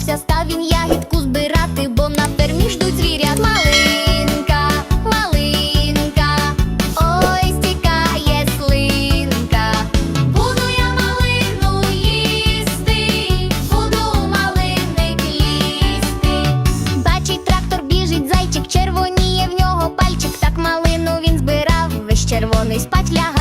Навчився, став він ягідку збирати, бо на фермі ждуть звірят малинка, малинка, ой стікає слинка. Буду я малину їсти, буду малинник їсти. Бачить, трактор біжить, зайчик червоніє в нього пальчик. Так малину він збирав, весь червоний спать лягав.